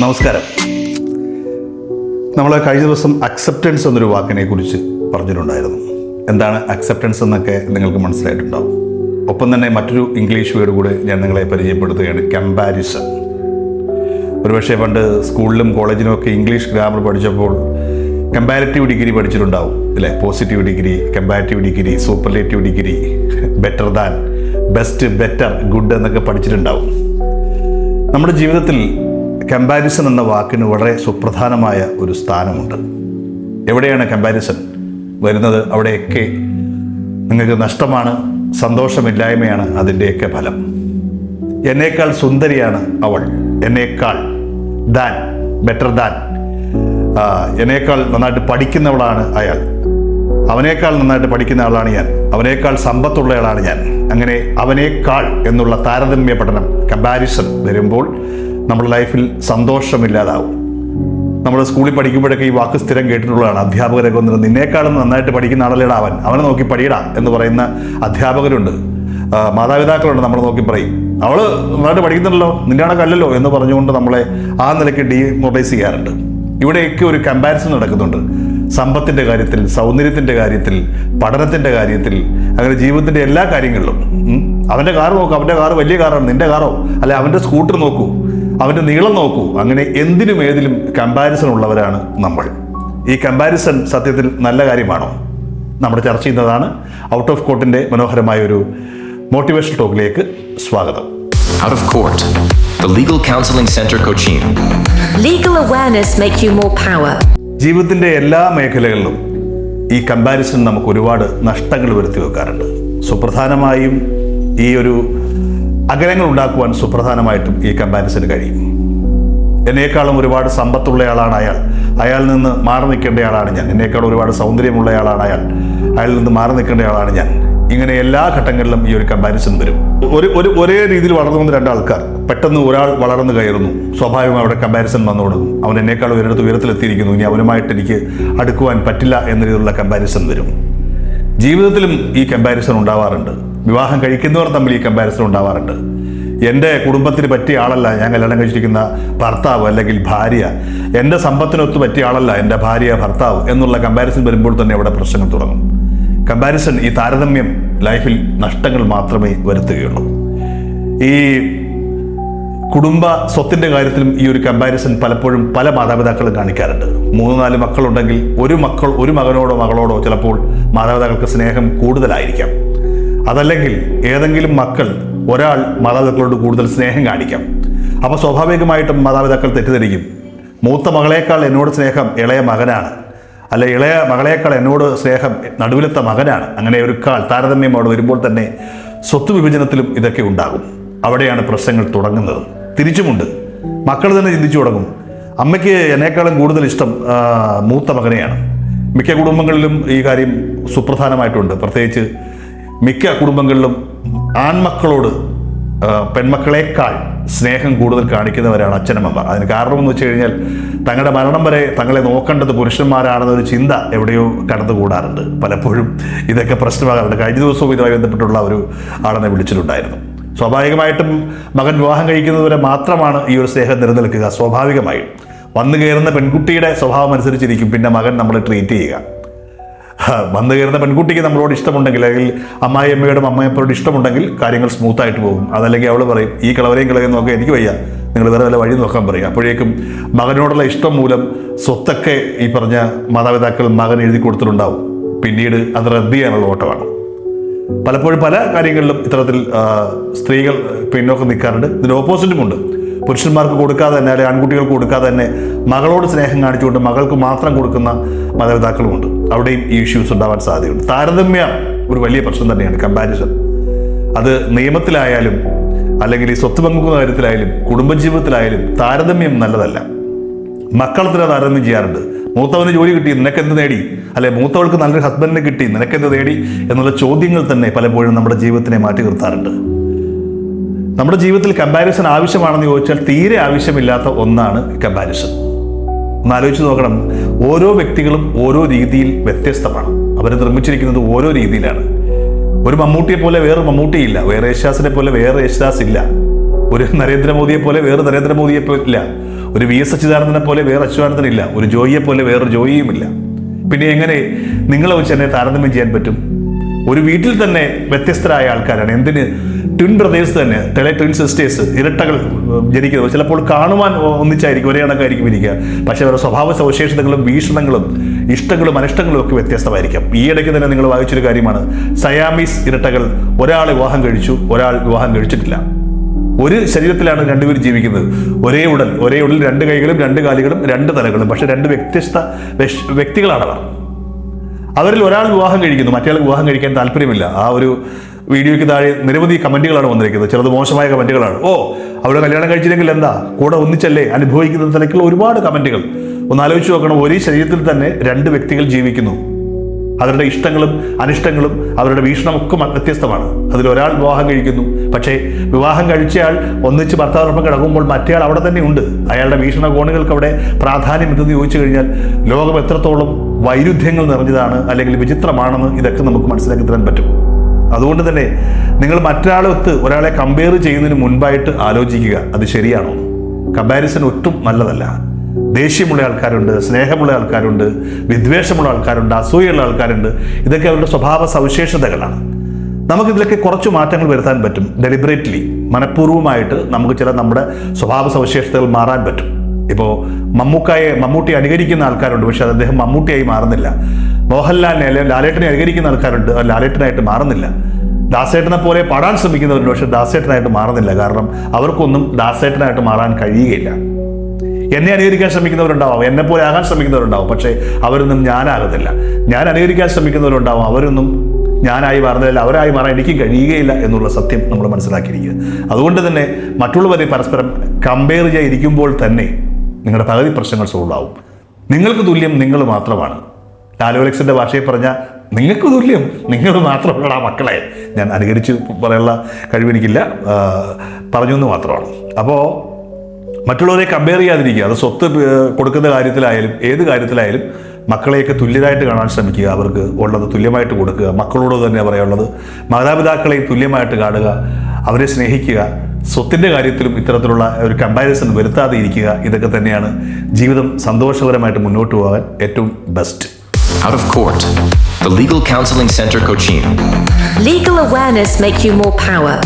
നമസ്കാരം. നമ്മൾ കഴിഞ്ഞ ദിവസം അക്സെപ്റ്റൻസ് എന്നൊരു വാക്കിനെ കുറിച്ച് പറഞ്ഞിട്ടുണ്ടായിരുന്നു. എന്താണ് അക്സെപ്റ്റൻസ് എന്നൊക്കെ നിങ്ങൾക്ക് മനസ്സിലായിട്ടുണ്ടാവും. ഒപ്പം തന്നെ മറ്റൊരു ഇംഗ്ലീഷ് വേർഡ് കൂടെ ഞാൻ നിങ്ങളെ പരിചയപ്പെടുത്തുകയാണ് കമ്പാരിസൺ ഒരുപക്ഷെ പണ്ട് സ്കൂളിലും കോളേജിലും ഒക്കെ ഇംഗ്ലീഷ് ഗ്രാമർ പഠിച്ചപ്പോൾ കമ്പാരിറ്റീവ് ഡിഗ്രി പഠിച്ചിട്ടുണ്ടാവും അല്ലേ? Positive degree comparative degree superlative degree better than best better good എന്നൊക്കെ പഠിച്ചിട്ടുണ്ടാവും. നമ്മുടെ ജീവിതത്തിൽ കമ്പാരിസൺ എന്ന വാക്കിന് വളരെ സുപ്രധാനമായ ഒരു സ്ഥാനമുണ്ട്. എവിടെയാണ് കമ്പാരിസൺ വരുന്നത്? അവിടെയൊക്കെ നിങ്ങൾക്ക് നഷ്ടമാണ് സന്തോഷമില്ലായ്മയാണ് അതിന്റെയൊക്കെ ഫലം. എന്നേക്കാൾ സുന്ദരിയാണ് അവൾ എന്നേക്കാൾ ദാൻ ബെറ്റർ ദാൻ. എന്നേക്കാൾ നന്നായിട്ട് പഠിക്കുന്നവളാണ് അയാൾ. അവനേക്കാൾ നന്നായിട്ട് പഠിക്കുന്ന ആളാണ് ഞാൻ. അവനേക്കാൾ സമ്പത്തുള്ളയാളാണ് ഞാൻ. അങ്ങനെ അവനേക്കാൾ എന്നുള്ള താരതമ്യ പഠനം കമ്പാരിസൺ വരുമ്പോൾ നമ്മുടെ ലൈഫിൽ സന്തോഷമില്ലാതാവും. നമ്മൾ സ്കൂളിൽ പഠിക്കുമ്പോഴൊക്കെ ഈ വാക്ക് സ്ഥിരം കേട്ടിട്ടുള്ളതാണ്. അധ്യാപകരൊക്കെ വന്നിട്ട് നിന്നേക്കാളും നന്നായിട്ട് പഠിക്കുന്ന ആളല്ലേടാ അവൻ? അവനെ നോക്കി പഠിയടാ എന്ന് പറയുന്ന അധ്യാപകരുണ്ട്. മാതാപിതാക്കളുണ്ട് നമ്മളെ നോക്കി പറയും. അവൾ നന്നായിട്ട് പഠിക്കുന്നുണ്ടല്ലോ നിന്റെ കണക്കല്ലല്ലോ എന്ന് പറഞ്ഞുകൊണ്ട് നമ്മളെ ആ നിലയ്ക്ക് ഡീമോട്ടൈസ് ചെയ്യാറുണ്ട്. ഇവിടെയൊക്കെ ഒരു കമ്പാരിസൺ നടക്കുന്നുണ്ട്. സമ്പത്തിന്റെ കാര്യത്തിൽ സൗന്ദര്യത്തിന്റെ കാര്യത്തിൽ പഠനത്തിന്റെ കാര്യത്തിൽ അങ്ങനെ ജീവിതത്തിന്റെ എല്ലാ കാര്യങ്ങളിലും. അവന്റെ കാർ നോക്കൂ അവന്റെ കാർ വലിയ കാറാണ് നിന്റെ കാറോ അല്ലെ അവന്റെ സ്കൂട്ടർ നോക്കൂ. അവന്റെ നീളം നോക്കൂ. അങ്ങനെ എന്തിനും ഏതിലും കമ്പാരിസൺ ഉള്ളവരാണ് നമ്മൾ. ഈ കമ്പാരിസൺ സത്യത്തിൽ നല്ല കാര്യമാണോ? നമ്മൾ ചർച്ച ചെയ്യുന്നതാണ് ഔട്ട് ഓഫ് കോർട്ടിന്റെ മനോഹരമായ ഒരു മോട്ടിവേഷൻ ടോക്കിലേക്ക് സ്വാഗതം. Out of Court, the Legal Counseling Center Cochin. Legal awareness make you more power. ജീവിതത്തിന്റെ എല്ലാ മേഖലകളിലും ഈ കമ്പാരിസൺ നമുക്ക് ഒരുപാട് നഷ്ടങ്ങൾ വരുത്തി വെക്കാറുണ്ട്. സുപ്രധാനമായും ഈ ഒരു അകലങ്ങൾ ഉണ്ടാക്കുവാൻ സുപ്രധാനമായിട്ടും ഈ കമ്പാരിസന് കഴിയും. എന്നേക്കാളും ഒരുപാട് സമ്പത്തുള്ളയാളാണ് അയാൾ. അയാളിൽ നിന്ന് മാറി നിൽക്കേണ്ടയാളാണ് ഞാൻ. എന്നേക്കാൾ ഒരുപാട് സൗന്ദര്യമുള്ളയാളാണ് അയാൾ. അയാളിൽ നിന്ന് മാറി നിൽക്കേണ്ടയാളാണ് ഞാൻ. ഇങ്ങനെ എല്ലാ ഘട്ടങ്ങളിലും ഈ ഒരു കമ്പാരിസൺ വരും. ഒരു ഒരു ഒരേ രീതിയിൽ വളർന്നു വന്ന രണ്ടാൾക്കാർ പെട്ടെന്ന് ഒരാൾ വളർന്നു കയറുന്നു. സ്വാഭാവികമായി അവിടെ കമ്പാരിസൺ വന്നു തുടങ്ങും. അവൻ എന്നേക്കാൾ ഒരിടത്ത് ഉയരത്തിലെത്തിയിരിക്കുന്നു. ഇനി അവനുമായിട്ട് എനിക്ക് അടുക്കുവാൻ പറ്റില്ല എന്ന രീതിയിലുള്ള കമ്പാരിസൺ വരും. ജീവിതത്തിലും ഈ കമ്പാരിസൺ ഉണ്ടാവാറുണ്ട്. വിവാഹം കഴിക്കുന്നവർ തമ്മിൽ ഈ കമ്പാരിസൺ ഉണ്ടാവാറുണ്ട്. എന്റെ കുടുംബത്തിന് പറ്റിയ ആളല്ല ഞാൻ കല്യാണം കഴിച്ചിരിക്കുന്ന ഭർത്താവ് അല്ലെങ്കിൽ ഭാര്യ. എന്റെ സമ്പത്തിനൊത്ത് പറ്റിയ ആളല്ല എന്റെ ഭാര്യ ഭർത്താവ് എന്നുള്ള കമ്പാരിസൺ വരുമ്പോൾ തന്നെ അവിടെ പ്രശ്നങ്ങൾ തുടങ്ങും. കമ്പാരിസൺ ഈ താരതമ്യം ലൈഫിൽ നഷ്ടങ്ങൾ മാത്രമേ വരുത്തുകയുള്ളൂ. ഈ കുടുംബ സ്വത്തിന്റെ കാര്യത്തിലും ഈ ഒരു കമ്പാരിസൺ പലപ്പോഴും പല മാതാപിതാക്കളും കാണിക്കാറുണ്ട്. മൂന്ന് നാല് മക്കളുണ്ടെങ്കിൽ ഒരു മക്കൾ ഒരു മകനോടോ മകളോടോ ചിലപ്പോൾ മാതാപിതാക്കൾക്ക് സ്നേഹം കൂടുതലായിരിക്കാം. അതല്ലെങ്കിൽ ഏതെങ്കിലും മക്കൾ ഒരാൾ മാതാപിതാക്കളോട് കൂടുതൽ സ്നേഹം കാണിക്കാം. അപ്പോൾ സ്വാഭാവികമായിട്ടും മാതാപിതാക്കൾ തെറ്റിദ്ധരിക്കും. മൂത്ത മകളേക്കാൾ എന്നോട് സ്നേഹം ഇളയ മകനാണ്. അല്ലെ ഇളയ മകളേക്കാൾ എന്നോട് സ്നേഹം നടുവിലത്തെ മകനാണ്. അങ്ങനെ ഒരു കാൾ താരതമ്യം അവിടെ വരുമ്പോൾ തന്നെ സ്വത്ത് വിഭജനത്തിലും ഇതൊക്കെ ഉണ്ടാകും. അവിടെയാണ് പ്രശ്നങ്ങൾ തുടങ്ങുന്നത്. തിരിച്ചുമുണ്ട്. മക്കൾ തന്നെ ചിന്തിച്ചു തുടങ്ങും. അമ്മയ്ക്ക് എന്നേക്കാളും കൂടുതൽ ഇഷ്ടം മൂത്ത മകനെയാണ്. മിക്ക കുടുംബങ്ങളിലും ഈ കാര്യം സുപ്രധാനമായിട്ടുണ്ട്. പ്രത്യേകിച്ച് മിക്ക കുടുംബങ്ങളിലും ആൺമക്കളോട് പെൺമക്കളേക്കാൾ സ്നേഹം കൂടുതൽ കാണിക്കുന്നവരാണ് അച്ഛനമ്മമാർ. അതിന് കാരണമെന്ന് വെച്ച് കഴിഞ്ഞാൽ തങ്ങളുടെ മരണം വരെ തങ്ങളെ നോക്കേണ്ടത് പുരുഷന്മാരാണെന്നൊരു ചിന്ത എവിടെയോ കടന്നുകൂടാറുണ്ട്. പലപ്പോഴും ഇതൊക്കെ പ്രശ്നമാകാറുണ്ട്. കഴിഞ്ഞ ദിവസവും ഇതുമായി ബന്ധപ്പെട്ടുള്ള ഒരു ആളെന്നെ വിളിച്ചിട്ടുണ്ടായിരുന്നു. സ്വാഭാവികമായിട്ടും മകൻ വിവാഹം കഴിക്കുന്നതുവരെ മാത്രമാണ് ഈ ഒരു സ്നേഹം നിലനിൽക്കുക. സ്വാഭാവികമായും വന്നു കയറുന്ന പെൺകുട്ടിയുടെ സ്വഭാവം അനുസരിച്ചിരിക്കും പിന്നെ മകൻ നമ്മളെ ട്രീറ്റ് ചെയ്യുക. വന്നു കയറുന്ന പെൺകുട്ടിക്ക് നമ്മളോട് ഇഷ്ടമുണ്ടെങ്കിൽ അല്ലെങ്കിൽ അമ്മായി അമ്മയോടും അമ്മയപ്പനോട് ഇഷ്ടമുണ്ടെങ്കിൽ കാര്യങ്ങൾ സ്മൂത്തായിട്ട് പോകും. അതല്ലെങ്കിൽ അവൾ പറയും ഈ കിളവരെയും കിളവരെയും നോക്കാൻ എനിക്ക് വയ്യ. നിങ്ങൾ വേറെ വല്ല വഴി നോക്കാൻ പറയും. അപ്പോഴേക്കും മകനോടുള്ള ഇഷ്ടം മൂലം സ്വത്തൊക്കെ ഈ പറഞ്ഞ മാതാപിതാക്കൾ മകൻ എഴുതി കൊടുത്തിട്ടുണ്ടാവും. പിന്നീട് അത് റദ്ദ് ചെയ്യാനുള്ള ഓട്ടമാണ്. പലപ്പോഴും പല കാര്യങ്ങളിലും ഇത്തരത്തിൽ സ്ത്രീകൾ പിന്നോക്കം നിൽക്കാറുണ്ട്. ഇതിന് ഓപ്പോസിറ്റുമുണ്ട് പുരുഷന്മാർക്ക് കൊടുക്കാതെ തന്നെ അല്ലെങ്കിൽ ആൺകുട്ടികൾക്ക് കൊടുക്കാതെ തന്നെ മകളോട് സ്നേഹം കാണിച്ചുകൊണ്ട് മകൾക്ക് മാത്രം കൊടുക്കുന്ന മാതാപിതാക്കളുമുണ്ട് അവിടെയും ഈ ഇഷ്യൂസ് ഉണ്ടാവാൻ സാധ്യതയുണ്ട്. താരതമ്യം ഒരു വലിയ പ്രശ്നം തന്നെയാണ് കമ്പാരിസൺ അത് നിയമത്തിലായാലും അല്ലെങ്കിൽ ഈ സ്വത്ത് പങ്കുന്ന കാര്യത്തിലായാലും കുടുംബജീവിതത്തിലായാലും താരതമ്യം നല്ലതല്ല. മക്കളത്തിന് താരതമ്യം ചെയ്യാറുണ്ട്. മൂത്തവന് ജോലി കിട്ടി നിനക്കെന്ത് നേടി? അല്ലെ മൂത്തവൾക്ക് നല്ലൊരു ഹസ്ബൻഡിനെ കിട്ടി നിനക്കെന്ത് നേടി? എന്നുള്ള ചോദ്യങ്ങൾ തന്നെ പലപ്പോഴും നമ്മുടെ ജീവിതത്തിനെ മാറ്റി നിർത്താറുണ്ട്. നമ്മുടെ ജീവിതത്തിൽ കമ്പാരിസൺ ആവശ്യമാണെന്ന് ചോദിച്ചാൽ തീരെ ആവശ്യമില്ലാത്ത ഒന്നാണ് കമ്പാരിസൺ ഒന്ന് ആലോചിച്ച് നോക്കണം. ഓരോ വ്യക്തികളും ഓരോ രീതിയിൽ വ്യത്യസ്തമാണ്. അവർ നിർമ്മിച്ചിരിക്കുന്നത് ഓരോ രീതിയിലാണ്. ഒരു മമ്മൂട്ടിയെ പോലെ വേറെ മമ്മൂട്ടിയില്ല. വേറെ യേശുദാസിനെ പോലെ വേറെ യേശുദാസ് ഇല്ല. ഒരു നരേന്ദ്രമോദിയെ പോലെ വേറെ നരേന്ദ്രമോദിയെ ഇല്ല. ഒരു വി എസ് അച്യുതാനന്ദനെ പോലെ വേറെ അച്യുതാനന്ദൻ ഇല്ല. ഒരു ജോയിയെ പോലെ വേറൊരു ജോയിയുമില്ല പിന്നെ എങ്ങനെ നിങ്ങളെ വെച്ച് എന്നെ താരതമ്യം ചെയ്യാൻ പറ്റും? ഒരു വീട്ടിൽ തന്നെ വ്യത്യസ്തരായ ആൾക്കാരാണ്. എന്തിന്? ട്വിൻ ബ്രദേഴ്സ് തന്നെ തെളി ട്വിൻ സിസ്റ്റേഴ്സ് ഇരട്ടകൾ ജനിക്കുന്നത്. ചിലപ്പോൾ കാണുവാൻ ഒന്നിച്ചായിരിക്കും ഒരേ കണക്കായിരിക്കും ഇരിക്കുക. പക്ഷേ അവരുടെ സ്വഭാവ സവിശേഷതകളും വീക്ഷണങ്ങളും ഇഷ്ടങ്ങളും അനിഷ്ടങ്ങളും ഒക്കെ വ്യത്യസ്തമായിരിക്കാം. ഈ ഇടയ്ക്ക് തന്നെ നിങ്ങൾ വായിച്ചൊരു കാര്യമാണ്. സയാമീസ് ഇരട്ടകൾ ഒരാൾ വിവാഹം കഴിച്ചു ഒരാൾ വിവാഹം കഴിച്ചിട്ടില്ല. ഒരു ശരീരത്തിലാണ് രണ്ടുപേരും ജീവിക്കുന്നത്. ഒരേ ഉടൽ ഒരേ ഉടൽ രണ്ട് കൈകളും രണ്ട് കാലുകളും രണ്ട് തലകളും പക്ഷെ രണ്ട് വ്യത്യസ്ത വ്യക്തികളാണവർ. അവരിൽ ഒരാൾ വിവാഹം കഴിക്കുന്നു മറ്റേ വിവാഹം കഴിക്കാൻ താല്പര്യമില്ല. ആ ഒരു വീഡിയോയ്ക്ക് താഴെ നിരവധി കമന്റുകളാണ് വന്നിരിക്കുന്നത്. ചിലത് മോശമായ കമന്റുകളാണ് ഓ അവിടെ കല്യാണം കഴിച്ചില്ലെങ്കിൽ എന്താ? കൂടെ ഒന്നിച്ചല്ലേ? അനുഭവിക്കുന്ന തലക്കുള്ള ഒരുപാട് കമന്റുകൾ ഒന്ന് ആലോചിച്ച് നോക്കണം. ഒരേ ശരീരത്തിൽ തന്നെ രണ്ട് വ്യക്തികൾ ജീവിക്കുന്നു. അവരുടെ ഇഷ്ടങ്ങളും അനിഷ്ടങ്ങളും അവരുടെ വീക്ഷണമൊക്കെ വ്യത്യസ്തമാണ്. അതിൽ ഒരാൾ വിവാഹം കഴിക്കുന്നു. പക്ഷേ വിവാഹം കഴിച്ചയാൾ ഒന്നിച്ച് ഭർത്താവിനൊപ്പം കിടക്കുമ്പോൾ മറ്റേയാൾ അവിടെ തന്നെ ഉണ്ട്. അയാളുടെ വീക്ഷണകോണുകൾക്ക് അവിടെ പ്രാധാന്യം എന്തെന്ന് ചോദിച്ചു കഴിഞ്ഞാൽ ലോകം എത്രത്തോളം വൈരുദ്ധ്യങ്ങൾ നിറഞ്ഞതാണ് അല്ലെങ്കിൽ വിചിത്രമാണെന്ന് ഇതൊക്കെ നമുക്ക് മനസ്സിലാക്കി തരാൻ പറ്റും. അതുകൊണ്ട് തന്നെ നിങ്ങൾ മറ്റൊരാളൊത്ത് ഒരാളെ കമ്പയർ ചെയ്യുന്നതിന് മുൻപായിട്ട് ആലോചിക്കുക. അത് ശരിയാണോ? കമ്പാരിസൺ ഒട്ടും നല്ലതല്ല. ദേഷ്യമുള്ള ആൾക്കാരുണ്ട് സ്നേഹമുള്ള ആൾക്കാരുണ്ട് വിദ്വേഷമുള്ള ആൾക്കാരുണ്ട് അസൂയുള്ള ആൾക്കാരുണ്ട്. ഇതൊക്കെ അവരുടെ സ്വഭാവ സവിശേഷതകളാണ്. നമുക്കിതിലൊക്കെ കുറച്ച് മാറ്റങ്ങൾ വരുത്താൻ പറ്റും. ഡെലിബറേറ്റ്ലി മനഃപൂർവമായിട്ട് നമുക്ക് ചില നമ്മുടെ സ്വഭാവ സവിശേഷതകൾ മാറാൻ പറ്റും. ഇപ്പോൾ മമ്മൂക്കായെ മമ്മൂട്ടി അനുകരിക്കുന്ന ആൾക്കാരുണ്ട് പക്ഷെ അദ്ദേഹം മമ്മൂട്ടിയായി മാറുന്നില്ല. മോഹൻലാലിനെ അല്ലെങ്കിൽ ലാലേട്ടനെ അനുകരിക്കുന്ന ആൾക്കാരുണ്ട് ലാലേട്ടനായിട്ട് മാറുന്നില്ല. ദാസേട്ടനെ പോലെ പാടാൻ ശ്രമിക്കുന്നവരുണ്ട് പക്ഷെ ദാസേട്ടനായിട്ട് മാറുന്നില്ല. കാരണം അവർക്കൊന്നും ദാസേട്ടനായിട്ട് മാറാൻ കഴിയുകയില്ല. എന്നെ അനുകരിക്കാൻ ശ്രമിക്കുന്നവരുണ്ടാവും എന്നെ പോലെ ആകാൻ ശ്രമിക്കുന്നവരുണ്ടാവും പക്ഷേ അവരൊന്നും ഞാനാകുന്നില്ല. ഞാൻ അനുകരിക്കാൻ ശ്രമിക്കുന്നവരുണ്ടാവും അവരൊന്നും ഞാനായി മാറുന്നില്ല അവരായി മാറാൻ എനിക്ക് കഴിയുകയില്ല എന്നുള്ള സത്യം നമ്മൾ മനസ്സിലാക്കിയിരിക്കുക. അതുകൊണ്ട് തന്നെ മറ്റുള്ളവരെ പരസ്പരം കമ്പയർ ചെയ്തിരിക്കുമ്പോൾ തന്നെ നിങ്ങളുടെ പകുതി പ്രശ്നങ്ങൾ സോൾവ് ആവും നിങ്ങൾക്ക് തുല്യം നിങ്ങൾ മാത്രമാണ്. ലാലോലക്സിന്റെ ഭാഷയിൽ പറഞ്ഞാൽ നിങ്ങൾക്ക് തുല്യം നിങ്ങൾ മാത്രമാണ് ആ മക്കളെ. ഞാൻ അനുകരിച്ച് പറയാനുള്ള കഴിവെനിക്കില്ല പറഞ്ഞു എന്ന് മാത്രമാണ്. അപ്പോൾ മറ്റുള്ളവരെ കമ്പയർ ചെയ്യാതിരിക്കുക. അത് സ്വത്ത് കൊടുക്കുന്ന കാര്യത്തിലായാലും ഏത് കാര്യത്തിലായാലും മക്കളെയൊക്കെ തുല്യരായിട്ട് കാണാൻ ശ്രമിക്കുക. അവർക്ക് ഉള്ളത് തുല്യമായിട്ട് കൊടുക്കുക. മക്കളോട് തന്നെ പറയാനുള്ളത്. മാതാപിതാക്കളെ തുല്യമായിട്ട് കാണുക. അവരെ സ്നേഹിക്കുക. സ്വത്തിന്റെ കാര്യത്തിലും ഇത്തരത്തിലുള്ള ഒരു കമ്പാരിസൺ വരുത്താതെ ഇരിക്കുക ഇതൊക്കെ തന്നെയാണ് ജീവിതം സന്തോഷകരമായിട്ട് മുന്നോട്ട് പോകാൻ ഏറ്റവും best Out of court. The Legal Counseling Center Cochin. Legal awareness make you more power.